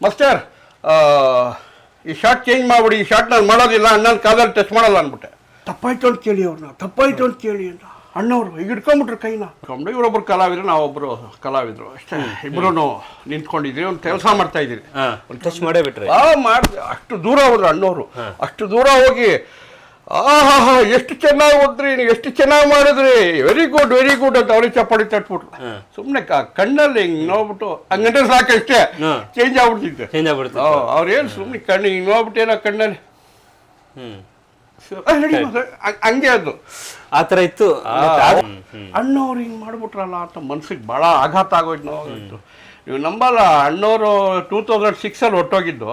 Master ಆ, ಈ short change ಮಾಡ್ಬಿಡಿ ಈ ಶಾರ್ಟ್ ನಾನು ಮಾಡೋದಿಲ್ಲ ಅಣ್ಣನ ಕಾಲಲ್ಲಿ ಟಚ್ ಮಾಡಲ್ಲ ಅಂದ್ಬಿಟ್ಟೆ. ತಪ್ಪಾಯ್ತು ಅಂತ ಕೇಳಿ ಅವ್ರನ್ನ ತಪ್ಪಾಯ್ತು ಅಂತ ಕೇಳಿ ಅಂತ. ಅಣ್ಣವ್ರು ಈಗ ಇಟ್ಕೊಂಡ್ಬಿಟ್ರು ಕೈನ. ಕಂಬ ಇವರೊಬ್ರು ಕಲಾವಿದ್ರು ನಾವೊಬ್ಬರು ಕಲಾವಿದ್ರು. ಅಷ್ಟೇ ಇಬ್ರು ನಿಂತ್ಕೊಂಡಿದ್ರಿ ಒಂದು ಕೆಲಸ ಮಾಡ್ತಾ ಇದ್ದೀರಿ ಒಂದು ಟಚ್ ಮಾಡೇ ಬಿಟ್ರೆ. ಆ ಮಾಡಿದೆ ಅಷ್ಟು ದೂರ ಹೋದ್ರು ಅಣ್ಣವರು. ಅಷ್ಟು ದೂರ ಹೋಗಿ ಆಹಾ ಎಷ್ಟು ಚೆನ್ನಾಗಿ ಹೋದ್ರಿ ನೀವು ಎಷ್ಟು ಚೆನ್ನಾಗಿ ಮಾಡಿದ್ರಿ? ವೆರಿ ಗುಡ್ ವೆರಿ ಗುಡ್ ಅಂತ ಅವ್ರಿಗೆ ಚಪ್ಪಾಡಿ ತಟ್ಬಿಟ್ರು. ಸುಮ್ಮನೆ ಕಣ್ಣಲ್ಲಿ ಹಿಂಗೆ ನೋಡ್ಬಿಟ್ಟು ಹಂಗಂದ್ರೆ ಸಾಕಷ್ಟೇ. ಚೇಂಜ್ ಆಗ್ಬಿಡ್ತಿದ್ದೆ ಚೇಂಜ್ ಆಗ್ಬಿಡ್ತು ಅವ್ರೇನು ಸುಮ್ಮನೆ ಕಣ್ಣು ಹಿಂಗ್ ನೋಡ್ಬಿಟ್ಟೇನೋ ಕಣ್ಣಲ್ಲಿ. ಹ್ಮ್. ಸೊ, ಆ, ನಡಿ ಮಾತ್ರ. ಹಂಗ್- ಅದು. ಆ ಥರ ಇತ್ತು. ಅಣ್ಣವ್ರು ಹಿಂಗೆ ಮಾಡ್ಬಿಟ್ರಲ್ಲ ಅಂತ ಮನ್ಸಿಗೆ ಭಾಳ ಆಘಾತ ಆಗೋಯ್ತು ನೋವಾಗೋಯ್ತು ನೀವು ನಂಬಲ್ಲ ಅಣ್ಣವರು ಟೂ ತೌಸಂಡ್ ಸಿಕ್ಸಲ್ಲಿ ಹೊಟ್ಟೋಗಿದ್ದು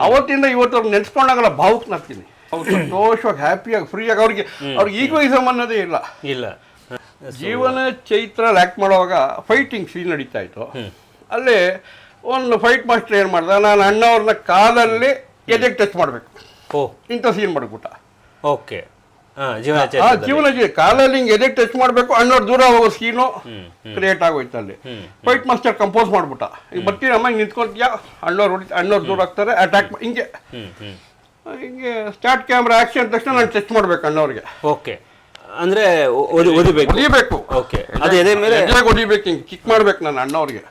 ಅವತ್ತಿಂದ ಇವತ್ತು ನೆನ್ಸ್ಕೊಂಡಾಗಲ್ಲ ಭಾವುಕನಾಗ್ತೀನಿ ಅವ್ರು ಸಂತೋಷವಾಗಿ ಹ್ಯಾಪಿಯಾಗಿ ಫ್ರೀಯಾಗಿ ಅವ್ರಿಗೆ ಅವ್ರಿಗೆ ಈಗೋಯಿಸಮ್ ಅನ್ನೋದೇ ಇಲ್ಲ. ಇಲ್ಲ. ಜೀವನ ಚೈತ್ರ ಆ್ಯಕ್ಟ್ ಮಾಡುವಾಗ ಫೈಟಿಂಗ್ ಸೀನ್ ನಡೀತಾ ಇತ್ತು. ಅಲ್ಲಿ ಒಂದು ಫೈಟ್ ಮಾಸ್ಟರ್ ಏನು ಮಾಡ್ದೆ? ನಾನು ಅಣ್ಣವ್ರನ್ನ ಕಾಲಲ್ಲಿ ಎದೆಗೆ ಟಚ್ ಮಾಡಬೇಕು. ಓ. ಇಂಥ ಸೀನ್ ಮಾಡಿಬಿಟ್ಟ. ಓಕೆ. ಜೀವನ ಆ ಜೀವನ ಕಾಲಲ್ಲಿ ಹಿಂಗೆ ಎದೆಗೆ ಟಚ್ ಮಾಡಬೇಕು ಅಣ್ಣವ್ರು ದೂರ ಹೋಗೋ ಸೀನು ಕ್ರಿಯೇಟ್ ಆಗೋಯ್ತು ಅಲ್ಲಿ. ಫೈಟ್ ಮಾಸ್ಟರ್ ಕಂಪೋಸ್ ಮಾಡ್ಬಿಟ್ಟ. ಈಗ ಬರ್ತೀರಮ್ಮ ಹಿಂಗೆ ನಿಂತ್ಕೊಂತೀಯಾ? ಅಣ್ಣವ್ರು ಹೊಡಿ ಅಣ್ಣವ್ರು ದೂರ ಆಗ್ತಾರೆ ಅಟ್ಯಾಕ್ ಹಿಂಗೆ. ಹಿಂಗೆ ಸ್ಟಾರ್ಟ್ ಕ್ಯಾಮ್ರಾ ಆಕ್ಷನ್ ತಕ್ಷಣ ನಾನು ಟೆಸ್ಟ್ ಮಾಡ್ಬೇಕು ಅಣ್ಣವ್ರಿಗೆ ಓಕೆ ಅಂದ್ರೆ ಓದಿ ಓದಿಬೇಕು ಓಕೆ ಅದು ಎದೆ ಮೇಲೆ ಹೊಡಿಬೇಕು ಹಿಂಗೆ ಕಿಕ್ ಮಾಡ್ಬೇಕು ನಾನು ಅಣ್ಣವ್ರಿಗೆ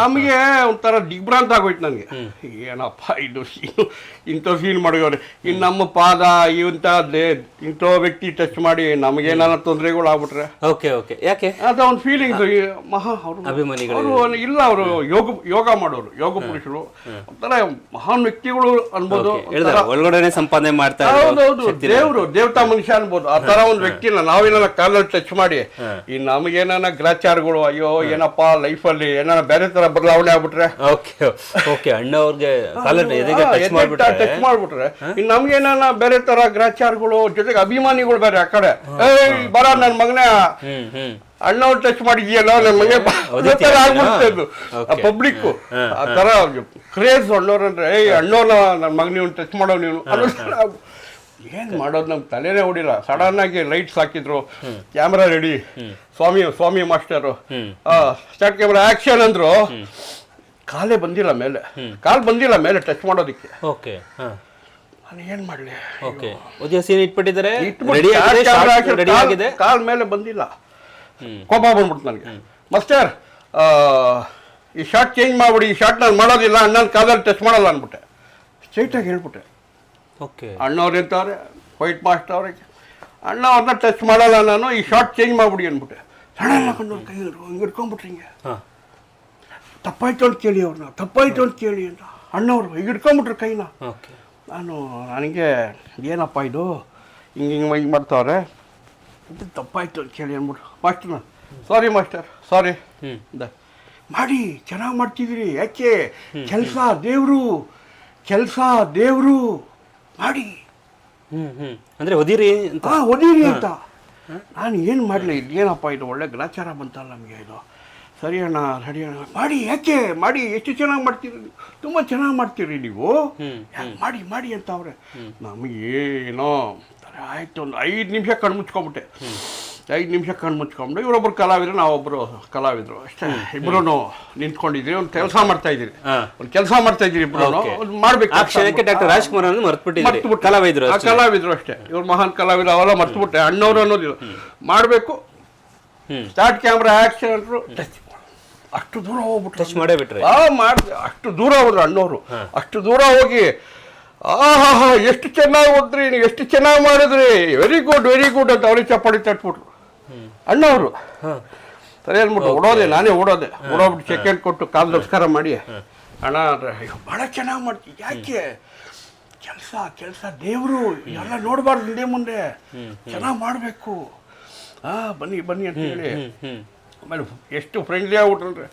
ಆಮೇಲೆ ಒಂಥರ ದಿಗ್ಭ್ರಾಂತ ಆಗೋಯ್ತು ನನಗೆ. ಏನಪ್ಪ ಇದು ಇಂಥ ಫೀಲ್ ಮಾಡಿದವ್ರೆ. ಇನ್ನು ನಮ್ಮ ಪಾದ ಇಂಥ ದೇ ಇಂಥ ವ್ಯಕ್ತಿ ಟಚ್ ಮಾಡಿ ನಮಗೇನಾರ ತೊಂದರೆಗಳು ಆಗ್ಬಿಟ್ರೆ ಓಕೆ ಓಕೆ. ಯಾಕೆ? ಅದು ಒಂದು ಫೀಲಿಂಗ್ ಮಹಾ ಅವರು ಇಲ್ಲ ಅವರು ಯೋಗ ಯೋಗ ಮಾಡೋರು ಯೋಗ ಪುರುಷರು. ಒಂಥರ ಮಹಾನ್ ವ್ಯಕ್ತಿಗಳು ಅನ್ಬೋದು. ಒಳಗಡೆ ಸಂಪಾದನೆ ಹೌದು ಹೌದೌದು ದೇವ್ರು ದೇವತಾ ಮನುಷ್ಯ ಅನ್ಬೋದು. ಆ ಥರ ಒಂದು ವ್ಯಕ್ತಿನ ನಾವೇನಾರ ಕಾಲಲ್ಲಿ ಟಚ್ ಮಾಡಿ ಈ ನಮಗೇನ ಗ್ರಾಚಾರಗಳು ಅಯ್ಯೋ ಏನಪ್ಪ ಲೈಫಲ್ಲಿ ಏನಾರ ಬೇರೆ ತರ ಬದಲಾವಣೆ ಆಗ್ಬಿಟ್ರೆ? ಓಕೆ ಓಕೆ ಅಣ್ಣ ಅವ್ರಿಗೆ ಟಚ್ ಮಾಡ್ಬಿಟ್ರೆ? ಟಚ್ ಏನಾನ ನಮ್ಗೇನ ಬೇರೆ ತರ ಗ್ರಾಚಾರಗಳು ಜೊತೆಗೆ ಅಭಿಮಾನಿಗಳು ಬೇರೆ ಆ ಕಡೆ. ಏಯ್ ಬರ ನನ್ ಮಗನೇ. ಅಣ್ಣವ್ರು ಟಚ್ ಮಾಡಿದ್ಯಲ್ಲ ನಮಗೆ ಮಗ ಹೌದೈತಿ ಆಗ್ಬಿಡ್ತಾ ಇದ್ದು Okay. ಪಬ್ಲಿಕ್ ಆ ತರ ಕ್ರೇಜ್ ಅಣ್ಣವ್ರಂದ್ರೆ ಏಯ್ ಅಣ್ಣವ್ರ ನನ್ನ ಮಗ ನೀವು ಟಚ್ ಮಾಡೋ ನೀನು. ಏನ್ ಮಾಡೋದು ನಮ್ಗೆ ತಲೆನೇ ಹೊಡಿಲ್ಲ. ಸಡನ್ ಆಗಿ ಲೈಟ್ಸ್ ಹಾಕಿದ್ರು. ಕ್ಯಾಮ್ರಾ ರೆಡಿ ಸ್ವಾಮಿ ಸ್ವಾಮಿ ಮಾಸ್ಟರು ಸ್ಟಾರ್ಟ್ ಕ್ಯಾಮ್ರಾ ಆಕ್ಷನ್ ಅಂದ್ರು. ಕಾಲೇ ಬಂದಿಲ್ಲ ಮೇಲೆ. ಕಾಲು ಬಂದಿಲ್ಲ ಮೇಲೆ ಟಚ್ ಮಾಡೋದಕ್ಕೆ. ಓಕೆ ನಾನು ಏನು ಮಾಡ್ಲಿ? ಓಕೆ. ಉದಯ ಸೀನ್ ಇಟ್ಬಿಟ್ಟಿದ್ದಾರೆ. ಕಾಲ್- ಮೇಲೆ ಬಂದಿಲ್ಲ. ಕೋಪ ಬಂದ್ಬಿಡ್ತು ನನಗೆ. ಮಾಸ್ಟರ್ ಈ ಶಾರ್ಟ್ ಚೇಂಜ್ ಮಾಡ್ಬಿಡಿ ಈ ಶಾರ್ಟ್ ನಾನು ಮಾಡೋದಿಲ್ಲ ನನ್ನ ಕಾಲಲ್ಲಿ ಟಚ್ ಮಾಡಲ್ಲ ಅಂದ್ಬಿಟ್ಟೆ. ಸ್ಟ್ರೈಟಾಗಿ ಹೇಳ್ಬಿಟ್ಟೆ. ಅಣ್ಣವ್ರು ಇರ್ತಾರೆ ವೈಟ್ ಮಾಸ್ಟರ್ ಅವ್ರಿಗೆ. ಅಣ್ಣ ಅವ್ರನ್ನ ಟಚ್ ಮಾಡಲ್ಲ ನಾನು ಈ ಶಾರ್ಟ್ ಚೇಂಜ್ ಮಾಡ್ಬಿಡಿ ಅಂದ್ಬಿಟ್ಟೆ. ಸಣ್ಣ ಹಾಕೊಂಡು ಕೈ ಹಿಂಗೆ ಇಟ್ಕೊಂಡ್ಬಿಟ್ರಿ ಹಿಂಗೆ. ತಪ್ಪಾಯ್ತು ಅಂತ ಕೇಳಿ ಅವ್ರನ್ನ ತಪ್ಪಾಯ್ತು ಅಂತ ಕೇಳಿ ಅಂತ. ಅಣ್ಣವ್ರು ಈಗ ಹಿಡ್ಕೊಂಬಿಟ್ರು ಕೈನ. ನಾನು ನನಗೆ ಏನಪ್ಪ ಇದು? ಹಿಂಗೆ ಹಿಂಗೆ ಹಿಂಗೆ ಮಾಡ್ತಾವ್ರೆ. ಇದು ತಪ್ಪಾಯ್ತು ಅಂತ ಕೇಳಿ ಅಂದ್ಬಿಟ್ಟು. ಮಾಸ್ಟರ್ನ ಸಾರಿ ಮಾಸ್ಟರ್. ಸಾರಿ ಮಾಡಿ ಚೆನ್ನಾಗಿ ಮಾಡ್ತಿದ್ದೀರಿ. ಯಾಕೆ? ಕೆಲಸ ದೇವರು. ಕೆಲಸ ದೇವರು. ಮಾಡಿ. ಹ್ಮ್ ಅಂದ್ರೆ ಒದಿರಿ ಅಂತ. ಹಾ ಹೊಡೀರಿ ಅಂತ. ನಾನು ಏನು ಮಾಡಲಿ? ಏನಪ್ಪ ಇದು ಒಳ್ಳೆ ಗ್ರಾಚಾರ ಬಂತಲ್ಲ ನಮಗೆ ಇದು? ಸರಿ ಅಣ್ಣ ಸರಿ ಅಣ್ಣ. ಮಾಡಿ ಯಾಕೆ? ಮಾಡಿ ಎಷ್ಟು ಚೆನ್ನಾಗಿ ಮಾಡ್ತೀರಿ? ತುಂಬ ಚೆನ್ನಾಗಿ ಮಾಡ್ತೀರಿ ನೀವು? ಯಾಕೆ ಮಾಡಿ ಮಾಡಿ ಅಂತ ಅವ್ರೆ. ನಮಗೇನೋ ಆಯಿತು ಒಂದು ಐದು ನಿಮಿಷ ಕಣ್ಣು ಮುಚ್ಕೊಂಬಿಟ್ಟೆ. ಐದು ನಿಮಿಷ ಕಣ್ಣು ಮುಚ್ಕೊಂಡು ಇವರೊಬ್ಬರು ಕಲಾವಿದ್ರು ನಾವೊಬ್ಬರು ಕಲಾವಿದ್ರು. ಅಷ್ಟೇ. ಇಬ್ಬರೂ ನಿಂತ್ಕೊಂಡಿದ್ರಿ ಒಂದು ಕೆಲಸ ಮಾಡ್ತಾ ಇದ್ದೀರಿ. ಒಂದು ಕೆಲಸ ಮಾಡ್ತಾ ಇದ್ದೀರಿ ಇಬ್ಬರು. ಒಂದು ಮಾಡ್ಬೇಕು ಆ ಕ್ಷಣಕ್ಕೆ ಡಾಕ್ಟರ್ ರಾಜ್ಕುಮಾರ್ ಅನ್ನು ಮರ್ತ್ಬಿಟ್ಟೆ. ಕಲಾವಿದ್ರು ಆ ಅಷ್ಟೇ. ಕಲಾವಿದ್ರು ಅಷ್ಟೇ. ಇವ್ರು ಮಹಾನ್ ಕಲಾವಿದ್ರು ಅವೆಲ್ಲ ಮರ್ತ್ಬಿಟ್ಟೆ. ಅಣ್ಣವ್ರು ಅನ್ನೋದಿಲ್ಲ ಮಾಡಬೇಕು. ಸ್ಟಾರ್ಟ್ ಕ್ಯಾಮ್ರಾ ಆಕ್ಷನ್ ಅಂದ್ರು ಟಚ್ ಅಷ್ಟು ದೂರ ಹೋಗ್ಬಿಟ್ಟು ಟಚ್ ಮಾಡೇ ಬಿಟ್ರಿ. ಆ ಮಾಡಿದೆ. ಅಷ್ಟು ದೂರ ಹೋದ್ರು ಅಣ್ಣವರು. ಅಷ್ಟು ದೂರ ಹೋಗಿ ಆಹಾ ಎಷ್ಟು ಚೆನ್ನಾಗಿ ಹೋದ್ರಿ ನೀವು ಎಷ್ಟು ಚೆನ್ನಾಗಿ ಮಾಡಿದ್ರಿ? ವೆರಿ ಗುಡ್ ವೆರಿ ಗುಡ್ ಅಂತ ಅವ್ರಿಗೆ ಚಪ್ಪಾಳಿ ತಟ್ಬಿಟ್ರು. ಅಣ್ಣವರು. ಅವರು ಸರಿ ಅಂದ್ಬಿಟ್ಟು ಓಡೋದೆ ನಾನೇ ಓಡೋದೆ. ಓಡೋಗ್ಬಿಟ್ಟು ಸೆಕೆಂಡ್ ಕೊಟ್ಟು ಕಾಲು ನಮಸ್ಕಾರ ಮಾಡಿ. ಅಣ್ಣ ಭಾಳ ಚೆನ್ನಾಗಿ ಮಾಡ್ತೀವಿ ಯಾಕೆ? ಕೆಲಸ ಕೆಲಸ ದೇವರು. ಎಲ್ಲ ನೋಡಬಾರ್ದು ಹಿಂದೆ ಮುಂದೆ. ಚೆನ್ನಾಗಿ ಮಾಡಬೇಕು. ಹಾ ಬನ್ನಿ ಬನ್ನಿ ಅಂತ ಹೇಳಿ. ಆಮೇಲೆ ಎಷ್ಟು ಫ್ರೆಂಡ್ಲಿ ಆಗ್ಬಿಟ್ರೆ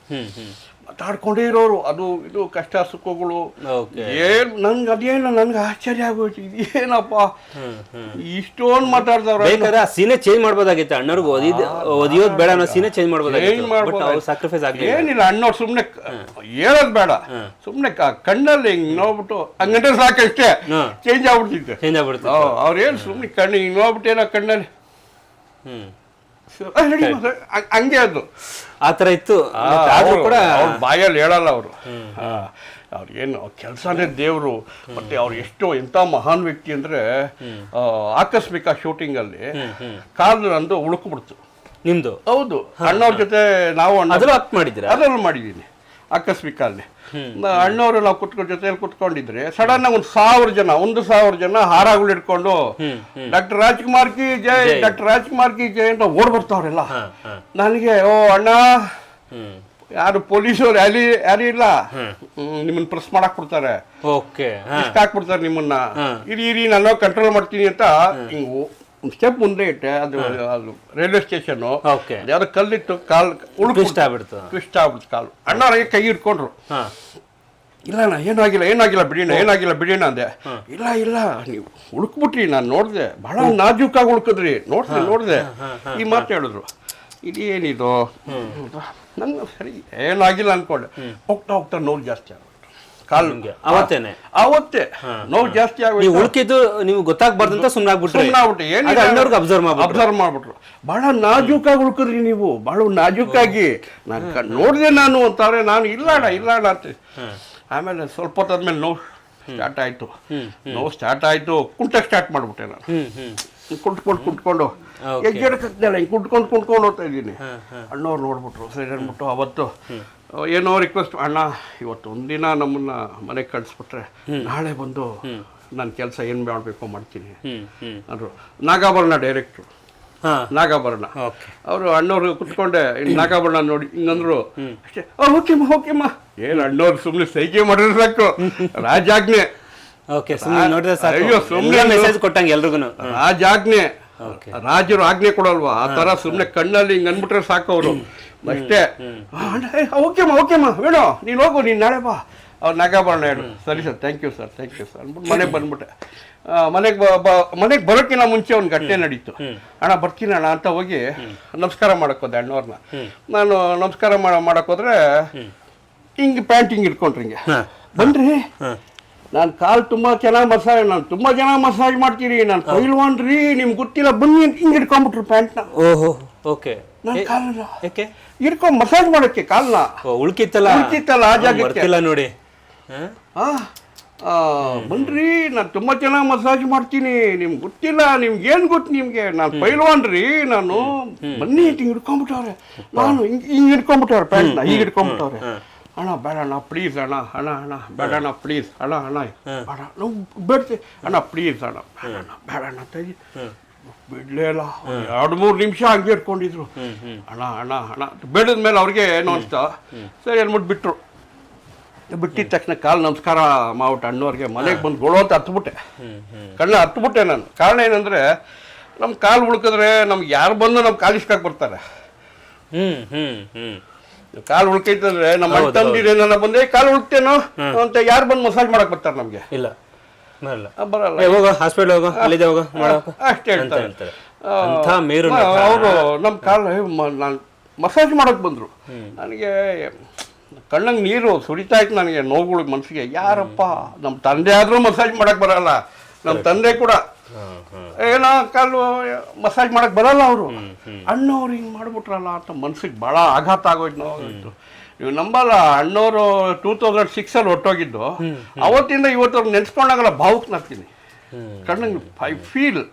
ಮಾತಾಡ್ಕೊಂಡೇ ಇರೋರು. ಅದು ಇದು ಕಷ್ಟ ಸುಖಗಳು. ಏನ್ ನಂಗೆ ಅದೇನು ನನ್ಗೆ ಆಶ್ಚರ್ಯ ಆಗೋಯ್ತು. ಇದೇನಪ್ಪ? ಇಷ್ಟೊಂದು ಆ ಸೀನೆ ಚೇಂಜ್ ಮಾಡ್ಬೋದಾಗಿತ್ತು. ಅಣ್ಣವ್ರಿಗೆ ಓದಿದ್ ಓದಿಯೋದ್ ಬೇಡ ಅನ್ನೋ ಸೀನೆ ಚೇಂಜ್ ಏನ್ ಮಾಡ್ಬೋದಾಗಿತ್ತು. ಮಾಡ್ಬೋದು ಅವ್ರು ಸಾಕ್ರಿಫೈಸ್ ಆಗಲಿ ಏನಿಲ್ಲ ಅಣ್ಣವ್ರು ಸುಮ್ಮನೆ ಹೇಳೋದು ಬೇಡ. ಸುಮ್ಮನೆ ಕಣ್ಣಲ್ಲಿ ಹಿಂಗೆ ನೋಡ್ಬಿಟ್ಟು ಹಂಗಂದ್ರೆ ಸಾಕಷ್ಟೇ. ಚೇಂಜ್ ಆಗ್ಬಿಡ್ತಿತ್ತು. ಚೇಂಜ್ ಆಗ್ಬಿಡ್ತು ಅವ್ರೇನು ಸುಮ್ಮನೆ ಕಣ್ಣು ಹಿಂಗೆ ನೋಡ್ಬಿಟ್ಟೇನೋ ಕಣ್ಣಲ್ಲಿ. ಮತ್ತೆ. ಹಂಗ್- ಅದು. ಆ ಥರ ಇತ್ತು. ಆದರೂ ಕೂಡ ಅವ್ರ ಬಾಯಲ್ಲಿ ಹೇಳಲ್ಲ ಅವರು. ಅವ್ರಿಗೇನು ಕೆಲಸನೇ ದೇವರು. ಮತ್ತೆ ಅವ್ರು ಎಷ್ಟು ಎಂಥ ಮಹಾನ್ ವ್ಯಕ್ತಿ ಅಂದರೆ ಆಕಸ್ಮಿಕ ಶೂಟಿಂಗಲ್ಲಿ ಕಾಲು ನಂದು ಉಳುಕ್ಬಿಡ್ತು ನಿಮ್ದು? ಹೌದು. ಅಣ್ಣವ್ರ ಜೊತೆ ನಾವು ಅಣ್ಣ ಅದ್ರಲ್ಲೂ ಆಕ್ಟ್ ಮಾಡಿದ್ದೀರಾ? ಅದರಲ್ಲಿ ಮಾಡಿದ್ದೀನಿ. ಆಕಸ್ಮಿಕ ಅಲ್ಲಿ. ಅಣ್ಣವರು ನಾವು ಕುತ್ಕೊಂಡು ಜೊತೆಯಲ್ಲಿ ಕುತ್ಕೊಂಡಿದ್ರೆ ಸಡನ್ ಆಗಿ ಒಂದು ಸಾವಿರ ಜನ ಒಂದು ಸಾವಿರ ಜನ ಹಾರಾಗಳು ಇಟ್ಕೊಂಡು ಡಾಕ್ಟರ್ ರಾಜ್ಕುಮಾರ್ ಕಿ ಜೈ ಡಾಕ್ಟರ್ ರಾಜ್ಕುಮಾರ್ ಕಿ ಜೈ ಅಂತ ಓಡ್ ಬರ್ತಾವ್ರೆಲ್ಲ. ನನಗೆ ಓ ಅಣ್ಣ ಯಾರು ಪೊಲೀಸರು ಯಾರಿ ಯಾರು ಇಲ್ಲ. ನಿಮ್ಮನ್ನ ಪ್ರೆಸ್ ಮಾಡಕ್ ಇಷ್ಟ ಹಾಕ್ಬಿಡ್ತಾರೆ ನಿಮ್ಮನ್ನ. ಇರಿ ಇರಿ ನಾನು ಕಂಟ್ರೋಲ್ ಮಾಡ್ತೀನಿ ಅಂತ ಹಿಂಗ್ ಸ್ಟೆಪ್ ಮುಂದೆ ಇಟ್ಟೆ ಅದು ಅದು ರೈಲ್ವೆ ಸ್ಟೇಷನ್ ಯಾರು ಕಲ್ಲಿಟ್ಟು ಕಾಲ್ ಉಳ್ಕು ಇಷ್ಟ ಆಗ್ಬಿಡ್ತು. ಟ್ವಿಸ್ಟ್ ಆಗ್ಬಿಡ್ತು ಕಾಲು. ಅಣ್ಣವ್ರಿಗೆ ಕೈ ಹಿಡ್ಕೊಂಡ್ರು. ಇಲ್ಲ ಅಣ್ಣ ಏನಾಗಿಲ್ಲ ಏನಾಗಿಲ್ಲ ಬಿಡಿಣ ಏನಾಗಿಲ್ಲ ಬಿಡಿಣ ಅಂದೆ. ಇಲ್ಲ ಇಲ್ಲ ನೀವು ಉಳ್ಕ್ಬಿಟ್ರಿ ನಾನು ನೋಡಿದೆ. ಬಹಳ ನಾಜೂಕಾಗಿ ಉಳ್ಕಿದ್ರಿ ನೋಡಿದೆ ನೋಡಿದೆ. ಈ ಮಾತು ಹೇಳಿದ್ರು. ಇದೇನಿದು? ನನ್ನ ಸರಿ ಏನಾಗಿಲ್ಲ ಅನ್ಕೊಂಡೆ. ಹೋಗ್ತಾ ಹೋಗ್ತಾ ನೋವು ಜಾಸ್ತಿ ಆಗ್ಬಿಟ್ಟು ಕಾಲು. ಅವತ್ತೇನೆ. ಅವತ್ತೇ. ನೋವು ಜಾಸ್ತಿ ಆಗೋಯ್ತು? ಉಳ್ಕಿದ್ದು ನೀವು ಗೊತ್ತಾಗ್ಬಾರ್ದಂತ ಸುಮ್ಮನೆ ಆಗ್ಬಿಟ್ರಿ. ಸುಮ್ಮನಾಗ್ಬಿಟ್ಟೆ ಏನು ಅಣ್ಣವ್ರಿಗೆ ಅಬ್ಸರ್ವ್ ಮಾಡ್ಬಿಟ್ರು. ಅಬ್ಸರ್ವ್ ಮಾಡ್ಬಿಟ್ರು. ಬಹಳ ನಾಜೂಕಾಗಿ ಉಳ್ಕಿದ್ರಿ ನೀವು. ಬಹಳ ನಾಜೂಕಾಗಿ. ನಾನು ನೋಡಿದೆ ನಾನು ಅಂತಾರೆ ನಾನು ಇಲ್ಲ ಅಣ್ಣ ಇಲ್ಲ ಅಂತ. ಆಮೇಲೆ ಸ್ವಲ್ಪ ಹೊತ್ತಾದ್ಮೇಲೆ ನೋವು ಸ್ಟಾರ್ಟ್ ಆಯಿತು. ನೋವು ಸ್ಟಾರ್ಟ್ ಆಯಿತು. ಕುಂಟಕ್ಕೆ ಸ್ಟಾರ್ಟ್ ಮಾಡ್ಬಿಟ್ಟೆ ನಾನು. ಕುಂಟ್ಕೊಂಡು ಕುಂಟ್ಕೊಂಡು. Okay. ಹಿಂಗೆ ಕುಂಟ್ಕೊಂಡು ಕುಂಟ್ಕೊಂಡು ಹೋಗ್ತಾ ಇದ್ದೀನಿ. ಅಣ್ಣವ್ರು ನೋಡ್ಬಿಟ್ರು. ಸರಿ ಅಂದ್ಬಿಟ್ಟು ಅವತ್ತು ಏನೋ ರಿಕ್ವೆಸ್ಟ್ ಅಣ್ಣ ಇವತ್ತು ಒಂದಿನ ನಮ್ಮನ್ನ ಮನೆಗೆ ಕಳಿಸ್ಬಿಟ್ರೆ ನಾಳೆ ಬಂದು ನನ್ನ ಕೆಲಸ ಏನು ಮಾಡಬೇಕು ಮಾಡ್ತೀನಿ ಅಂದರು. ನಾಗಾಭರಣ ಡೈರೆಕ್ಟ್ರು ಹಾ. ನಾಗಾಭರಣ. ಅವರು ಅಣ್ಣವ್ರು ಕುತ್ಕೊಂಡೆ ನಾಗಾಭರಣ ನೋಡಿ ಹಿಂಗಂದ್ರು. ಅಷ್ಟೇ ಓಕೆಮ್ಮ ಓಕೆಮ್ಮ ಏನು ಅಣ್ಣವ್ರು ಸುಮ್ಮನೆ ಸೈಕೆ ಮಾಡಿದ್ರೆ ಸಾಕು. ರಾಜಾಜ್ಞೆ. ಓಕೆ ಸುಮ್ಮನೆ ನೋಡಿದ್ರೆ ಅಯ್ಯೋ, ಸುಮ್ಮನೆ ಮೆಸೇಜ್ ಕೊಟ್ಟಂಗೆ ಎಲ್ರಿಗೂ ರಾಜಾಜ್ಞೆ. ರಾಜರು ಆಜ್ಞೆ ಕೊಡಲ್ವಾ? ಆ ತರ ಸುಮ್ಮನೆ ಕಣ್ಣಲ್ಲಿ ಹಿಂಗೆ ಅನ್ಬಿಟ್ರೆ ಸಾಕು ಅವರು. ಅಷ್ಟೇ. ಓಕೆಮ್ಮ ಓಕೆಮ್ಮ ಬೇಡ ನೀನು ಹೋಗು ನೀನು ನಾಳೆ ಬಾ. ಅವ್ರು ನಾಗಾಭರಣ ಹೇಳು. ಸರಿ sir thank you sir thank you sir ಅಂದ್ಬಿಟ್ಟು ಮನೆಗೆ ಬಂದ್ಬಿಟ್ಟೆ. ಮನೆಗೆ ಮನೆಗೆ ಬರೋಕ್ಕಿಂತ ಮುಂಚೆ ಒಂದು ಗಟ್ಟೆ ನಡೀತು. ಅಣ್ಣ ಬರ್ತೀನಿ ಅಣ್ಣ ಅಂತ ಹೋಗಿ ನಮಸ್ಕಾರ ಮಾಡೋಕ್ಕೋದೆ ಅಣ್ಣವ್ರನ್ನ. ನಾನು ನಮಸ್ಕಾರ ಮಾಡೋಕ್ಕೋದ್ರೆ ಹಿಂಗೆ ಪ್ಯಾಂಟ್ ಹಿಂಗೆ ಇಟ್ಕೊಂಡ್ರಿ ಹಿಂಗೆ. ಹಾ. ನಾನು ಕಾಲು ತುಂಬ ಚೆನ್ನಾಗಿ ಮಸಾಜ್ ನಾನು ತುಂಬ ಚೆನ್ನಾಗಿ ಮಸಾಜ್ ಮಾಡ್ತೀನಿ. ನಾನು ಪೈಲ್ವಾನ್ ರೀ ನಿಮ್ಗೆ ಗೊತ್ತಿಲ್ಲ ಬನ್ನಿ ಅಂತ ಹಿಂಗೆ ಹಿಡ್ಕೊಂಬಿಟ್ರು ಪ್ಯಾಂಟ್ನ. ಓಹೋ ಓಕೆ. ನನ್ನ ಕಾಲನ್ನ ಯಾಕೆ ಹಿಡ್ಕೊಂಡು ಮಸಾಜ್ ಮಾಡೋಕ್ಕೆ ಕಾಲನ್ನ ಉಳ್ಕಿತ್ತಲ್ಲ? ಉಳ್ಕಿತ್ತಲ್ಲ ಆ ಹಾ, ಜಾಗಕ್ಕೆ. ನೋಡಿ. ಹಾ? ಆ, ಬನ್ರಿ ನಾನು ತುಂಬ ಚೆನ್ನಾಗಿ ಮಸಾಜ್ ಮಾಡ್ತೀನಿ. ನಿಮ್ಗೆ ಗೊತ್ತಿಲ್ಲ ನಿಮ್ಗೆ ಏನು ಗೊತ್ತು ನಿಮಗೆ? ನಾನು ಪೈಲ್ವಾನ್ರಿ ನಾನು ಬನ್ನಿ ಅಂತ ಹಿಂಗೆ ಹಿಡ್ಕೊಂಬಿಟ್ಟವ್ರೆ. ನಾನು ಹಿಂಗೆ ಹಿಂಗೆ ಹಿಡ್ಕೊಂಬಿಟ್ಟವ್ರೆ ಪ್ಯಾಂಟ್ನ ಹಿಂಗೆ ಹಿಡ್ಕೊಂಬಿಟ್ಟವ್ರೆ. ಅಣ್ಣ ಬೇಡ ಅಣ್ಣ ಪ್ಲೀಸ್ ಅಣ್ಣ ಅಣ್ಣ ಅಣ್ಣ ಬೇಡ ಅಣ್ಣ ಪ್ಲೀಸ್ ಅಣ್ಣ ಅಣ್ಣ. ಬೇಡ ನಾವು ಬೇಡ್ತೀವಿ ಅಣ್ಣ ಪ್ಲೀಸ್ ಅಣ್ಣ. ಬೇಡ ಅಣ್ಣ ಬೇಡ ಅಣ್ಣ ತೆಗಿ ಬಿಡಲೇ ಇಲ್ಲ. ಎರಡು ಮೂರು ನಿಮಿಷ ಹಂಗೆ ಇಟ್ಕೊಂಡಿದ್ರು. ಅಣ್ಣ ಅಣ್ಣ ಅಣ್ಣ. ಬೇಡದ ಮೇಲೆ ಅವ್ರಿಗೆ ಏನು ಅನ್ಸ್ತಾ. ಸರಿ ಅಂದ್ಬಿಟ್ಟು ಬಿಟ್ಟರು ಬಿಟ್ಟಿದ ತಕ್ಷಣ ಕಾಲು ನಮಸ್ಕಾರ ಮಾವಟ ಅಣ್ಣವ್ರಿಗೆ. ಮನೆಗೆ ಬಂದು ಗೊಳೋ ಅಂತ ಹತ್ಬಿಟ್ಟೆ. ಕಣ್ಣ ಹತ್ಬಿಟ್ಟೆ ನಾನು. ಕಾರಣ ಏನಂದರೆ ನಮ್ಮ ಕಾಲು ಉಳ್ಕಿದ್ರೆ ನಮ್ಗೆ ಯಾರು ಬಂದು ನಮ್ಮ ಕಾಲಿಸ್ಕಾಕ್ ಬರ್ತಾರೆ? ಹ್ಞೂ ಹ್ಞೂ ಹ್ಮ್. ಕಾಲು ಉಳ್ಕೈತಂದ್ರೆ ನಮ್ಮ ಅಣ್ಣ ಬಂದ್ರೆ ಕಾಲು ಉಳ್ತೇನೋ ಅಂತ ಯಾರು ಬಂದು ಮಸಾಜ್ ಮಾಡಕ್ ಬರ್ತಾರೆ ನಮ್ಗೆ? ಇಲ್ಲ. ಬರಲ್ಲ. ಬರಲ್ಲ ಹೋಗೋ ಹಾಸ್ಪಿಟಲ್ ಹೋಗೋ ಅಲ್ಲಿದೆ ಹೋಗೋ ಮಾಡೋ ಅಷ್ಟೇ ಹೇಳ್ತಾರೆ. ಅಂಥ ಮೇರು. ಅವರು ನಮ್ಮ ಕಾಲು ನಾನು ಮಸಾಜ್ ಮಾಡಕ್ ಬಂದ್ರು. ನನಗೆ ಕಣ್ಣಂಗೆ ನೀರು ಸುರಿತಾ ಇತ್ತು ನನಗೆ ನೋವುಗಳು ಮನಸ್ಸಿಗೆ ಯಾರಪ್ಪ ನಮ್ಮ ತಂದೆ ಆದರೂ ಮಸಾಜ್ ಮಾಡಕ್ ಬರಲ್ಲ. ನಮ್ಮ ತಂದೆ ಕೂಡ ಏನೋ ಕಾಲು ಮಸಾಜ್ ಮಾಡಕ್ ಬರಲ್ಲ ಅವರು. ಅಣ್ಣವ್ರು ಹಿಂಗೆ ಮಾಡ್ಬಿಟ್ರಲ್ಲ ಅಂತ ಮನ್ಸಿಗೆ ಭಾಳ ಆಘಾತ ಆಗೋಯ್ತು ನೋವಾಗೋಯ್ತು ನೀವು ನಂಬಲ್ಲ ಅಣ್ಣವರು ಟೂ ತೌಸಂಡ್ ಸಿಕ್ಸಲ್ಲಿ ಹೊಟ್ಟೋಗಿದ್ದು ಅವತ್ತಿಂದ ಇವತ್ತವ್ರು ನೆನೆಸ್ಕೊಂಡಾಗಲ್ಲ ಭಾವುಕ್ ನಾಗ್ತೀನಿ. ಕಣ್ಣಂಗೆ ಐ ಫೀಲ್.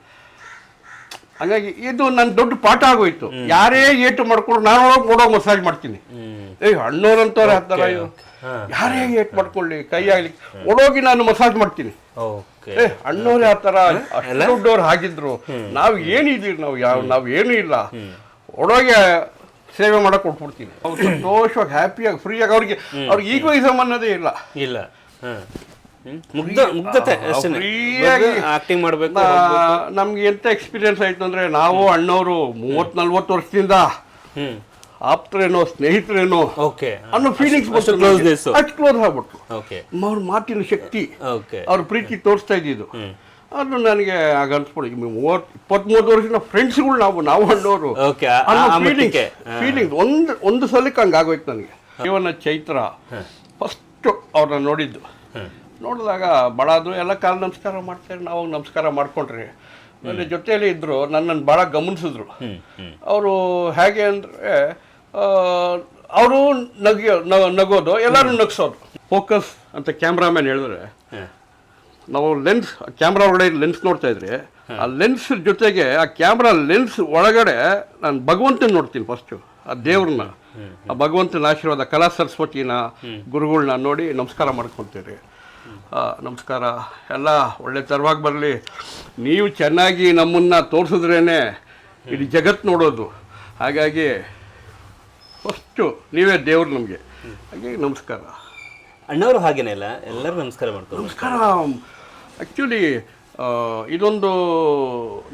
ಹಂಗಾಗಿ ಇದು ನನ್ನ ದೊಡ್ಡ ಪಾಠ ಆಗೋಯ್ತು. ಯಾರೇ ಏಟು ಮಾಡ್ಕೊಂಡು ನಾನು ಒಳಗೆ ಮಸಾಜ್ ಮಾಡ್ತೀನಿ. ಏಯ್ ಅಣ್ಣವ್ರಂತವ್ರೆ ಆ ಥರ. ಯಾರೇ ಏಟ್ ಮಾಡ್ಕೊಳ್ಳಿ ಕೈ ಆಗಲಿ. ಓಡೋಗಿ ನಾನು ಮಸಾಜ್ ಮಾಡ್ತೀನಿ. ಏ ಅಣ್ಣವ್ರೆ ಆ ಥರ ದೊಡ್ಡವ್ರು ಹಾಕಿದ್ರು ನಾವು ಏನಿದ್ದೀವಿ ನಾವು? ಯಾವ ನಾವು ಏನೂ ಇಲ್ಲ. ಒಳಗೆ ಸೇವೆ ಮಾಡಕ್ ಕೊಟ್ಬಿಡ್ತೀವಿ ಅವ್ರು ಸಂತೋಷವಾಗಿ ಹ್ಯಾಪಿಯಾಗಿ ಫ್ರೀಯಾಗಿ ಅವ್ರಿಗೆ ಅವ್ರಿಗೆ ಈಗೋಯಿಸಮ್ ಅನ್ನೋದೇ ಇಲ್ಲ. ಇಲ್ಲ. ಮುಗ್ಧ ಮುಗ್ಧತೆ ಆಕ್ಟಿಂಗ್ ಮಾಡಬೇಕು ನಮ್ಗೆ ಎಂತ ಎಕ್ಸ್ಪೀರಿಯನ್ಸ್ ಆಯ್ತು ಅಂದ್ರೆ ನಾವು ಅಣ್ಣವರು ಮೂವತ್ ನಲ್ವತ್ತು ವರ್ಷದಿಂದ ಆಪ್ತರೇನೋ ಸ್ನೇಹಿತರೇನೋ ಓಕೆ ಅನ್ನೋ ಫೀಲಿಂಗ್ಸ್ ಅಷ್ಟು ಕ್ಲೋಸ್ನೆಸ್ ಅಷ್ಟು ಕ್ಲೋಸ್ ಆಗ್ಬಿಟ್ರು. ಓಕೆ ಅವ್ರ ಮಾತಿನ ಶಕ್ತಿ ಓಕೆ ಅವ್ರ ಪ್ರೀತಿ ತೋರಿಸ್ತಾ ಇದ್ದಿದ್ದು. ಅದು ನನಗೆ ಆಗ ಅನ್ಸ್ಬಿಡಿ ಮೂವತ್ತು ಇಪ್ಪತ್ಮೂರು ವರ್ಷದ ಫ್ರೆಂಡ್ಸ್ಗಳು ನಾವು ನಾವು ಅನ್ನೋರು ಫೀಲಿಂಗ್ ಫೀಲಿಂಗ್ ಫೀಲಿಂಗ್ಸ್ ಒಂದು ಒಂದು ಸಲಕ್ಕೆ ಹಂಗೆ ಆಗೋಯ್ತು ನನಗೆ. ಜೀವನ ಚೈತ್ರ ಫಸ್ಟು ಅವ್ರನ್ನ ನೋಡಿದ್ದು. ನೋಡಿದಾಗ ಬಡದು ಎಲ್ಲ ಕಾಲ ನಮಸ್ಕಾರ ಮಾಡ್ತಾರೆ ನಾವು ನಮಸ್ಕಾರ ಮಾಡ್ಕೊಂಡ್ರಿ. ನನ್ನ ಜೊತೆಯಲ್ಲಿ ಇದ್ದರು ನನ್ನನ್ನು ಭಾಳ ಗಮನಿಸಿದ್ರು. ಅವರು ಹೇಗೆ ಅಂದರೆ ಅವರು ನಗಿಯೋ ನಗೋದು ಎಲ್ಲರೂ ನಗಿಸೋದು. ಫೋಕಸ್ ಅಂತ ಕ್ಯಾಮ್ರಾಮ್ಯಾನ್ ಹೇಳಿದ್ರೆ ನಾವು ಲೆನ್ಸ್ ಕ್ಯಾಮ್ರಾ ಒಳಗಡೆ ಲೆನ್ಸ್ ನೋಡ್ತಾ ಇದ್ರಿ ಆ ಲೆನ್ಸ್ ಜೊತೆಗೆ ಆ ಕ್ಯಾಮ್ರಾ ಲೆನ್ಸ್ ಒಳಗಡೆ ನಾನು ಭಗವಂತನ ನೋಡ್ತೀನಿ ಫಸ್ಟು ಆ ದೇವ್ರನ್ನ. ಆ ಭಗವಂತನ ಆಶೀರ್ವಾದ ಕಲಾ ಸರಸ್ವತಿನ ಗುರುಗಳನ್ನ ನೋಡಿ ನಮಸ್ಕಾರ ಮಾಡ್ಕೊತೀರಿ. ನಮಸ್ಕಾರ. ಎಲ್ಲ ಒಳ್ಳೆ ಥರವಾಗಿ ಬರಲಿ. ನೀವು ಚೆನ್ನಾಗಿ ನಮ್ಮನ್ನು ತೋರಿಸಿದ್ರೇ ಇಡೀ ಜಗತ್ತು ನೋಡೋದು. ಹಾಗಾಗಿ ಫಸ್ಟು ನೀವೇ ದೇವರು ನಮಗೆ. ಹಾಗೆ ನಮಸ್ಕಾರ. ಅಣ್ಣವರು ಹಾಗೇನೆ ಇಲ್ಲ ಎಲ್ಲರೂ ನಮಸ್ಕಾರ ಮಾಡ್ತಾರೆ ನಮಸ್ಕಾರ. ಆ್ಯಕ್ಚುಲಿ ಇದೊಂದು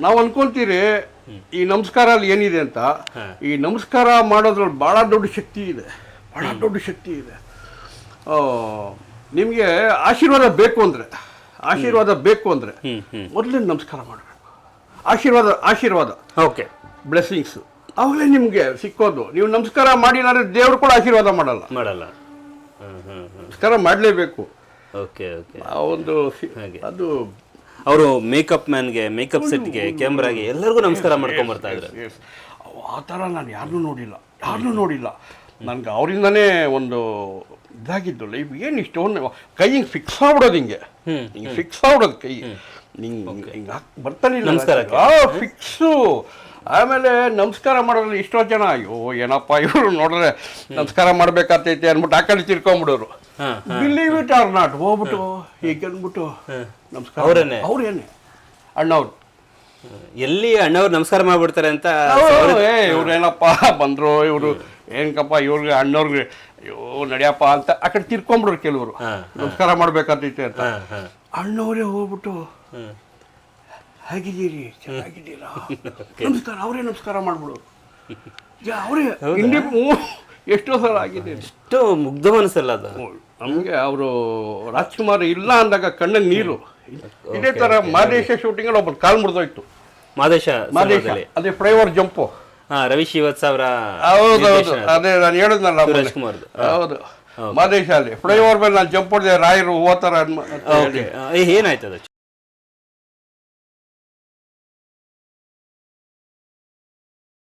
ನಾವು ಅನ್ಕೊಂತೀರಿ ಈ ನಮಸ್ಕಾರ ಅಲ್ಲಿ ಏನಿದೆ ಅಂತ ಈ ನಮಸ್ಕಾರ ಮಾಡೋದ್ರಲ್ಲಿ ಭಾಳ ದೊಡ್ಡ ಶಕ್ತಿ ಇದೆ. ಭಾಳ ದೊಡ್ಡ ಶಕ್ತಿ ಇದೆ. ನಿಮಗೆ ಆಶೀರ್ವಾದ ಬೇಕು ಅಂದರೆ ಆಶೀರ್ವಾದ ಬೇಕು ಅಂದರೆ ಮೊದಲಿನ ನಮಸ್ಕಾರ ಮಾಡಬೇಕು. ಆಶೀರ್ವಾದ ಆಶೀರ್ವಾದ. ಓಕೆ. ಬ್ಲೆಸ್ಸಿಂಗ್ಸ್ ಅವಾಗಲೇ ನಿಮಗೆ ಸಿಕ್ಕೋದು. ನೀವು ನಮಸ್ಕಾರ ಮಾಡಿಲ್ಲ ನಾನು ದೇವರು ಕೂಡ ಆಶೀರ್ವಾದ ಮಾಡಲ್ಲ. ಮಾಡಲ್ಲ. ನಮಸ್ಕಾರ ಮಾಡಲೇಬೇಕು. Okay okay. ಆ ಒಂದು ಸಿ- ಹಾಗೆ. ಅದು ಅವರು ಮೇಕಪ್ ಮ್ಯಾನ್ಗೆ ಮೇಕಪ್ ಸೆಟ್ಗೆ ಕ್ಯಾಮ್ರಾಗೆ ಎಲ್ಲರಿಗೂ ನಮಸ್ಕಾರ ಮಾಡ್ಕೊಂಡು ಬರ್ತಾ ಇದ್ರು. ಆ ಥರ ನಾನು ಯಾರನ್ನೂ ನೋಡಿಲ್ಲ. ಯಾರನ್ನೂ ನೋಡಿಲ್ಲ. ನನಗೆ ಅವರಿಂದನೇ ಒಂದು ಇದಾಗಿದ್ದು ಲೈಫ್ ಏನು ಇಷ್ಟೊಂದು ಕೈ ಹಿಂಗೆ ಫಿಕ್ಸ್ ಆಗ್ಬಿಡೋದು ಹಿಂಗೆ. ಹಿಂಗೆ ಫಿಕ್ಸ್ ಆಗ್ಬಿಡೋದು ಕೈ. ಹಿಂಗೆ ಹಿಂಗೆ ಬರ್ತಾನೆ ನಮಸ್ಕಾರಕ್ಕೆ. ಫಿಕ್ಸು ಆಮೇಲೆ ನಮಸ್ಕಾರ ಮಾಡೋದ್ರಲ್ಲಿ ಇಷ್ಟೋ ಜನ ಅಯ್ಯೋ ಏನಪ್ಪ ಇವರು ನೋಡಿದ್ರೆ ನಮಸ್ಕಾರ ಮಾಡ್ಬೇಕಾಗ್ತೈತೆ ಅಂದ್ಬಿಟ್ಟು ಆ ಕಡೆ ತಿರ್ಕೊಂಬಿಡೋರು. ಬಿಲೀವ್ ಇಟ್ ಆರ್ ನಾಟ್ ಹೋಗ್ಬಿಟ್ಟು ಹೀಗೆ ಅಂದ್ಬಿಟ್ಟು ನಮಸ್ಕಾರ ಅವ್ರೇನೆ? ಅವ್ರೇನೆ. ಅಣ್ಣವ್ರು. ಎಲ್ಲಿ ಅಣ್ಣವ್ರು ನಮಸ್ಕಾರ ಮಾಡ್ಬಿಡ್ತಾರೆ ಅಂತ ಏ ಇವ್ರೇನಪ್ಪ ಬಂದ್ರು ಇವರು ಏನಕ್ಕಪ್ಪ ಇವ್ರಿಗೆ ಅಣ್ಣವ್ರಿಗೆ ಅಯ್ಯೋ ನಡಿಯಪ್ಪ ಅಂತ ಆ ಕಡೆ ತಿರ್ಕೊಂಬಿಡ್ರು ಕೆಲವರು. ನಮಸ್ಕಾರ ಮಾಡ್ಬೇಕಾಗ್ತೈತೆ ಅಂತ. ಅಣ್ಣವರೇ ಹೋಗ್ಬಿಟ್ಟು ಹೇಗಿದ್ದೀರಿ ಚೆನ್ನಾಗಿದ್ದೀರಾ? ನಮಸ್ಕಾರ ಅವರೇ ನಮಸ್ಕಾರ ಮಾಡ್ಬಿಡೋರು ಅವರೇ ಇಂಡಿ ಎಷ್ಟೋ ಸಲ ಆಗಿದೆ ಎಷ್ಟೋ ಮುಗ್ಧ ಮನಸ್ಸಲ್ಲ ಅದು. ನಮಗೆ ಅವರು ರಾಜ್ಕುಮಾರ್ ಇಲ್ಲ ಅಂದಾಗ ಕಣ್ಣಲ್ಲಿ ನೀರು. ಇದೇ ಥರ ಮಾದೇಶ ಶೂಟಿಂಗಲ್ಲಿ ಒಬ್ಬರು ಕಾಲ್ ಮುರಿದೋಯ್ತು. ಮಾದೇಶ ಮಾದೇಶ. ಅದೇ ಫ್ಲೈಓವರ್ ಜಂಪು. ಹಾಂ ರವಿ ಶ್ರೀವತ್ಸ ಅವರ ಹೌದೌದು ಅದೇ. ನಾನು ಹೇಳಿದ್ನಲ್ಲ ರಾಜ್ಕುಮಾರ್. ಹೌದು. ಮಾದೇಶ ಅಲ್ಲಿ. ಫ್ಲೈಓವರ್ ಮೇಲೆ ನಾನು ಜಂಪ್ ಹೊಡೆದೆ ರಾಯರು ಹೋತಾರ ಥರ ಏನಾಯ್ತದ ಹೇಳಿ. ಏನಾಯ್ತು ಅದು?